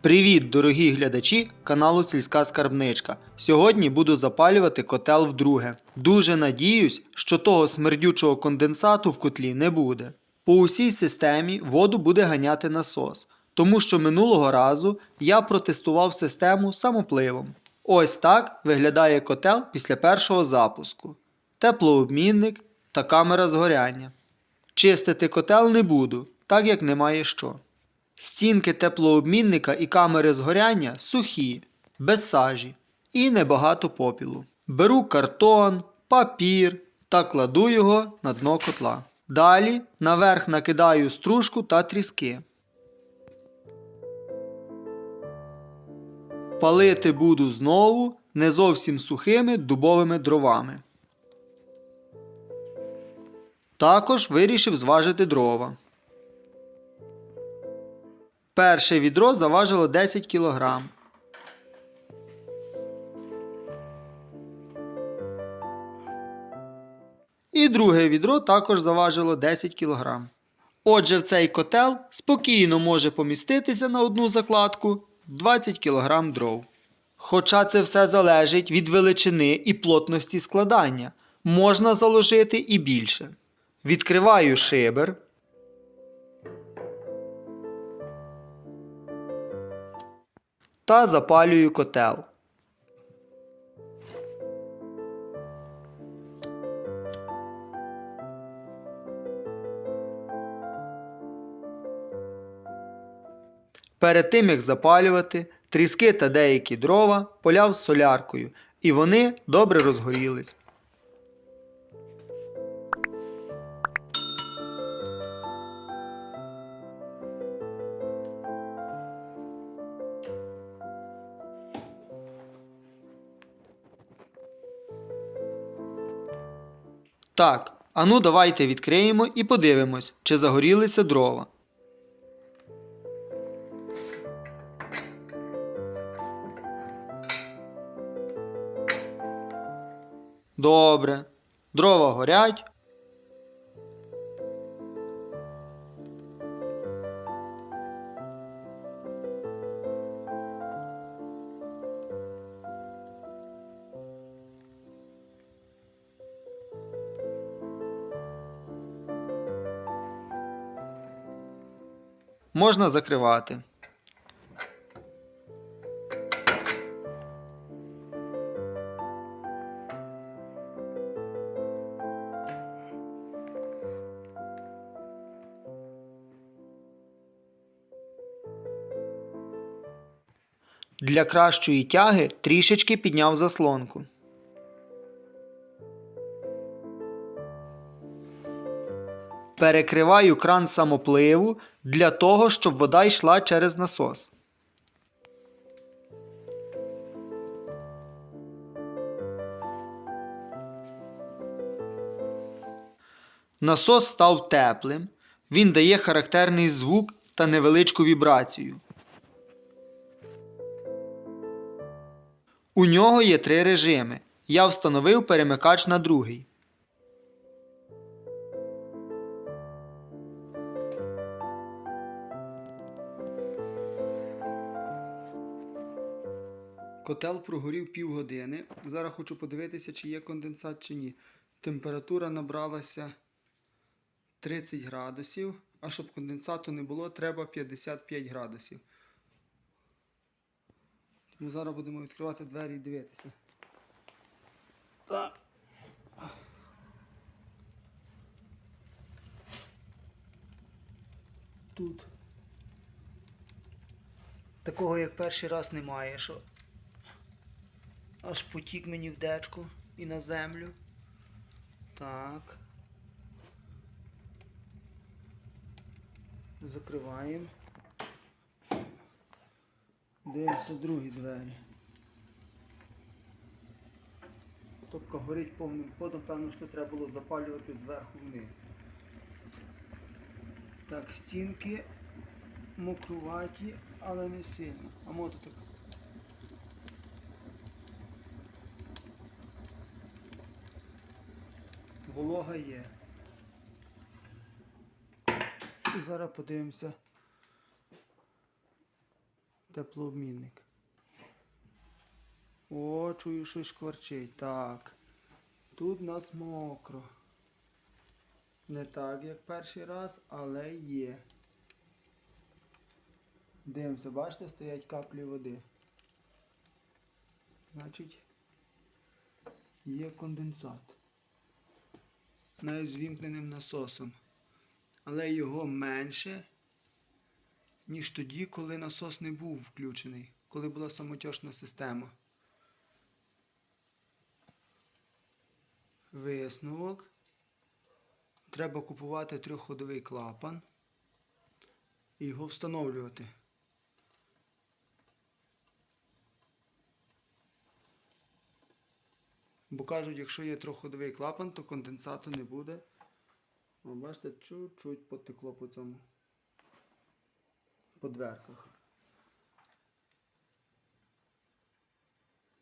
Привіт, дорогі глядачі каналу Сільська Скарбничка. Сьогодні буду запалювати котел вдруге. Дуже надіюсь, що того смердючого конденсату в котлі не буде. По усій системі воду буде ганяти насос, тому що минулого разу я протестував систему самопливом. Ось так виглядає котел після першого запуску. Теплообмінник та камера згоряння. Чистити котел не буду, так як немає що. Стінки теплообмінника і камери згоряння сухі, без сажі і небагато попілу. Беру картон, папір та кладу його на дно котла. Далі наверх накидаю стружку та тріски. Палити буду знову не зовсім сухими дубовими дровами. Також вирішив зважити дрова. Перше відро заважило 10 кг. І друге відро також заважило 10 кг. Отже, в цей котел спокійно може поміститися на одну закладку 20 кг дров. Хоча це все залежить від величини і плотності складання, можна заложити і більше. Відкриваю шибер. Та запалюю котел. Перед тим як запалювати, тріски та деякі дрова поляв соляркою, і вони добре розгорілись. Так, ану давайте відкриємо і подивимось, чи загорілися дрова. Добре. Дрова горять. Можна закривати. Для кращої тяги трішечки підняв заслонку. Перекриваю кран самопливу для того, щоб вода йшла через насос. Насос став теплим. Він дає характерний звук та невеличку вібрацію. У нього є три режими. Я встановив перемикач на другий. Котел прогорів півгодини. Зараз хочу подивитися, чи є конденсат чи ні. Температура набралася 30 градусів, а щоб конденсату не було, треба 55 градусів. Тому зараз будемо відкривати двері і дивитися. Так. Тут. Такого як перший раз немає, що аж потік мені в дечку і на землю. Так. Закриваємо. Дивимося другі двері. Топка горить повним ходом, певно, що треба було запалювати зверху вниз. Так, стінки мокруваті, але не сильно. А мото так. Волога є. І зараз подивимося теплообмінник. О, чую, щось шкварчить. Так. Тут нас мокро. Не так, як перший раз, але є. Дивимося, бачите, стоять каплі води. Значить, є конденсат. Навіть з вімкненим насосом. Але його менше, ніж тоді, коли насос не був включений, коли була самотьошна система. Висновок. Треба купувати трьохходовий клапан і його встановлювати. Бо кажуть, якщо є трьохходовий клапан, то конденсату не буде. О, бачите, чуть-чуть потекло по цьому. По дверках.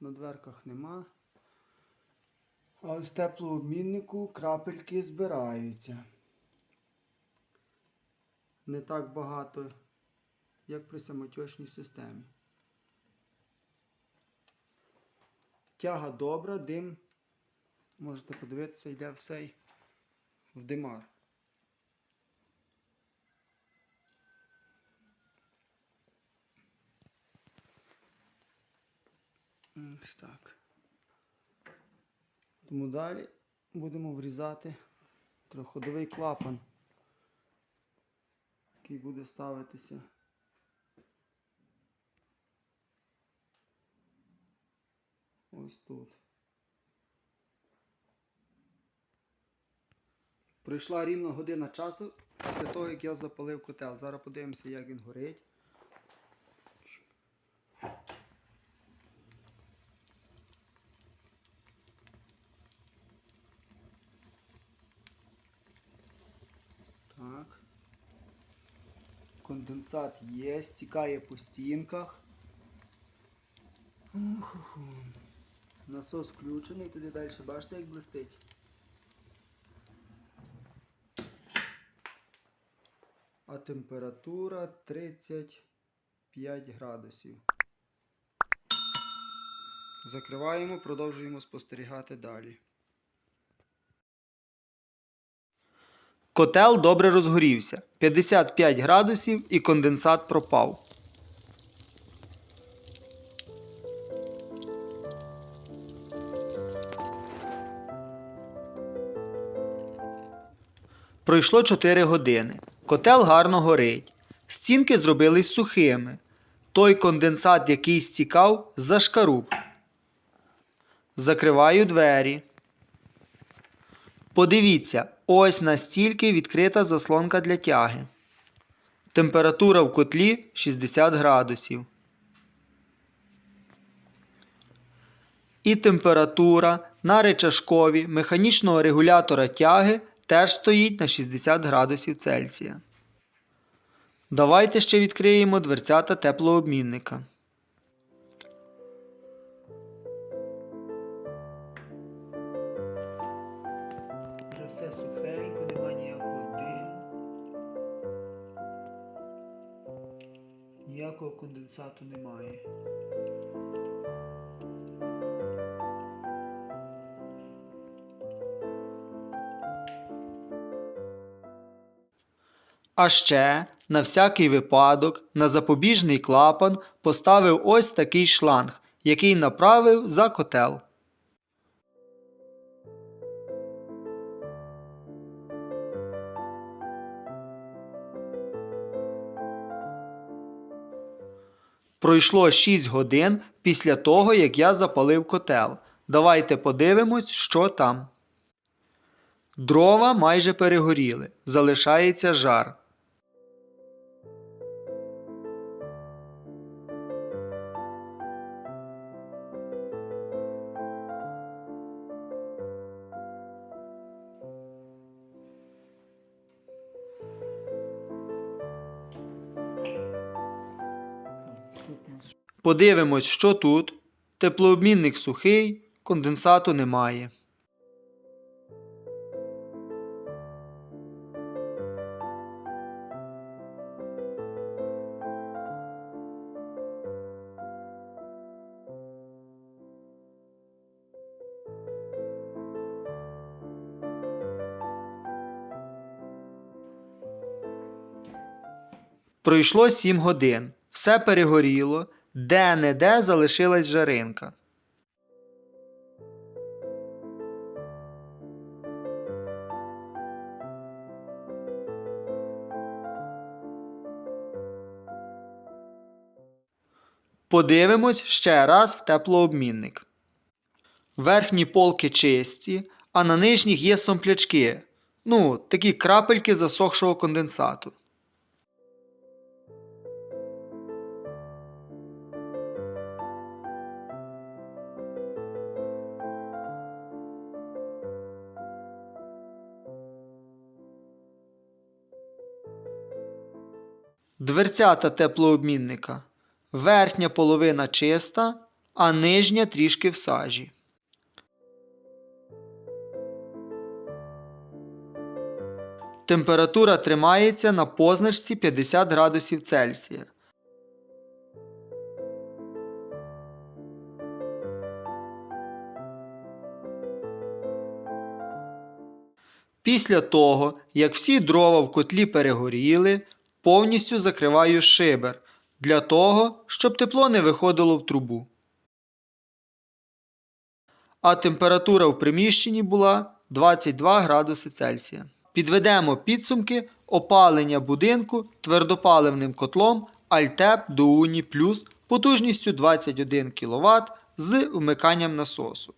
На дверках нема. А ось теплообміннику крапельки збираються. Не так багато, як при самотьочній системі. Тяга добра, дим. Можете подивитися, йде все в димар. Ось так. Тому далі будемо врізати трьохходовий клапан, який буде ставитися. Ось тут. Пройшла рівно година часу після того, як я запалив котел. Зараз подивимося, як він горить. Так. Конденсат є, стікає по стінках. Уху. Насос включений, туди далі бачите, як блистить. А температура 35 градусів. Закриваємо, продовжуємо спостерігати далі. Котел добре розгорівся. 55 градусів і конденсат пропав. Пройшло 4 години. Котел гарно горить. Стінки зробились сухими. Той конденсат, який стікав, зашкаруб. Закриваю двері. Подивіться, ось настільки відкрита заслонка для тяги. Температура в котлі 60 градусів. І температура на речашкові механічного регулятора тяги теж стоїть на 60 градусів Цельсія. Давайте ще відкриємо дверцята теплообмінника. Все сухенько, немає ніякого диму. Ніякого конденсату немає. А ще, на всякий випадок, на запобіжний клапан поставив ось такий шланг, який направив за котел. Пройшло 6 годин після того, як я запалив котел. Давайте подивимось, що там. Дрова майже перегоріли, залишається жар. Подивимось, що тут. Теплообмінник сухий, конденсату немає. Пройшло 7 годин. Все перегоріло де-не-де залишилась жаринка. Подивимось ще раз в теплообмінник. Верхні полки чисті, а на нижніх є сомплячки. Ну, такі крапельки засохшого конденсату. Дверцята теплообмінника. Верхня половина чиста, а нижня трішки в сажі. Температура тримається на позначці 50 градусів Цельсія. Після того, як всі дрова в котлі перегоріли, повністю закриваю шибер для того, щоб тепло не виходило в трубу. А температура в приміщенні була 22 градуси Цельсія. Підведемо підсумки опалення будинку твердопаливним котлом Altep Duuni Plus потужністю 21 кВт з вмиканням насосу.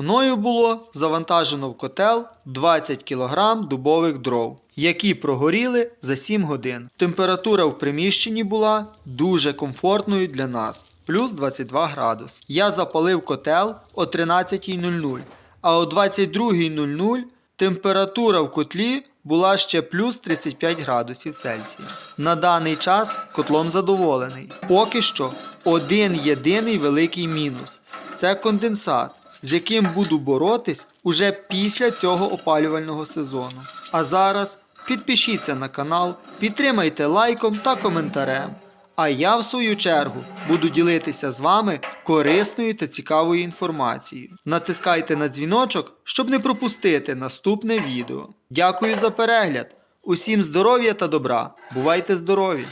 Мною було завантажено в котел 20 кг дубових дров, які прогоріли за 7 годин. Температура в приміщенні була дуже комфортною для нас плюс 22 градус. Я запалив котел о 13.00, а о 22.00 температура в котлі була ще плюс 35 градусів Цельсія. На даний час котлом задоволений. Поки що один єдиний великий мінус це конденсат, з яким буду боротись уже після цього опалювального сезону. А зараз підпишіться на канал, підтримайте лайком та коментарем. А я, в свою чергу, буду ділитися з вами корисною та цікавою інформацією. Натискайте на дзвіночок, щоб не пропустити наступне відео. Дякую за перегляд! Усім здоров'я та добра! Бувайте здорові!